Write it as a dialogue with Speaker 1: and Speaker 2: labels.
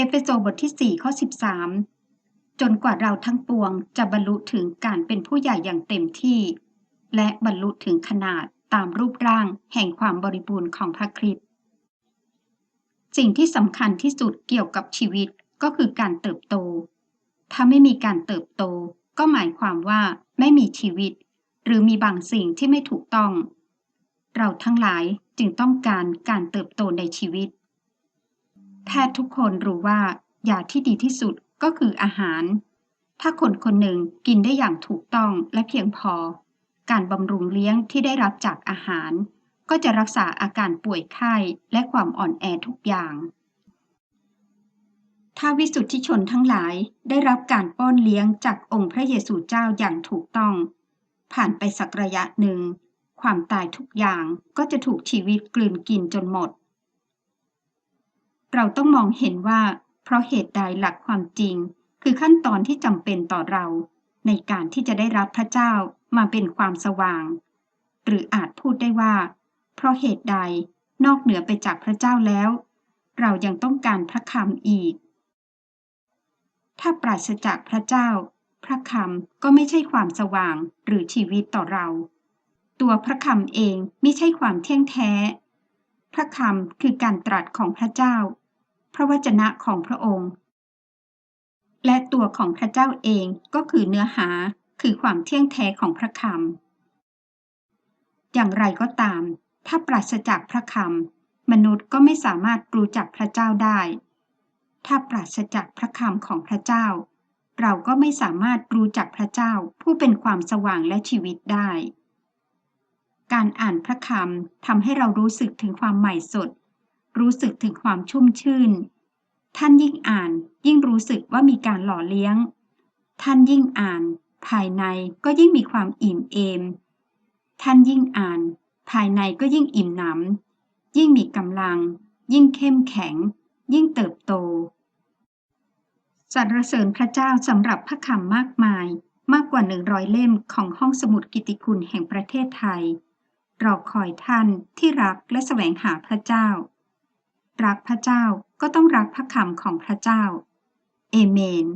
Speaker 1: เอเฟโซบทที่ 4 ข้อ 13 จนกว่าเราทั้งปวงจะบรรลุถึงการเป็นผู้ใหญ่อย่างเต็มที่ และบรรลุถึงขนาดตามรูปร่างแห่งความบริบูรณ์ของพระคริสต์สิ่งที่สำคัญที่สุดเกี่ยวกับชีวิตก็คือการเติบโต ถ้าไม่มีการเติบโต ก็หมายความว่าไม่มีชีวิต หรือมีบางสิ่งที่ไม่ถูกต้อง เราทั้งหลายจึงต้องการการเติบโตในชีวิต แพทย์ทุกคนรู้ว่ายาที่ดีที่สุดก็คืออาหาร ถ้าคนคนหนึ่งกินได้อย่างถูกต้องและเพียงพอ การบำรุงเลี้ยงที่ได้รับจากอาหาร ก็จะรักษาอาการป่วยไข้และความอ่อนแอทุกอย่าง ถ้าวิสุทธิชนทั้งหลายได้รับการป้อนเลี้ยงจากองค์พระเยซูเจ้าอย่างถูกต้อง ผ่านไปสักระยะหนึ่ง ความตายทุกอย่างก็จะถูกชีวิตกลืนกินจนหมด เราต้องมองเห็นว่า เพราะเหตุใดหลักความจริง คือขั้นตอนที่จำเป็นต่อเรา ในการที่จะได้รับพระเจ้ามาเป็นความสว่าง หรืออาจพูดได้ว่า เพราะเหตุใดนอกเหนือไปจากพระเจ้าแล้ว เรายังต้องการพระคำอีก ถ้าปราศจากพระเจ้า พระคำก็ไม่ใช่ความสว่างหรือชีวิตต่อเรา ตัวพระคำเองไม่ใช่ความเที่ยงแท้ พระคำคือการตรัสของพระเจ้า พระวจนะของพระองค์ และตัวของพระเจ้าเองก็คือเนื้อหาคือความเที่ยงแท้ของพระคำอย่างไรก็ตาม ถ้าปราศจากพระคำมนุษย์ก็ไม่สามารถรู้จักพระเจ้าได้ ถ้าปราศจากพระคำของพระเจ้า เราก็ไม่สามารถรู้จักพระเจ้าผู้เป็นความสว่างและชีวิตได้การอ่านพระคำทำให้เรารู้สึกถึงความใหม่สด รู้สึกถึงความชุ่มชื่น ท่านยิ่งอ่านยิ่งรู้สึกว่ามีการหล่อเลี้ยง ท่านยิ่งอ่าน ภายในก็ยิ่งมีความอิ่มเอม ท่านยิ่งอ่าน ภายในก็ยิ่งอิ่มหนำยิ่งมีกำลัง ยิ่งเข้มแข็ง ยิ่งเติบโตสรรเสริญพระเจ้าสำหรับพระคำมากมาย มากกว่าหนึ่งร้อยเล่มของห้องสมุดกิติคุณแห่งประเทศไทยรอคอยท่านที่รักและแสวงหาพระเจ้า รักพระเจ้าก็ต้องรักพระคำของพระเจ้า เอเมน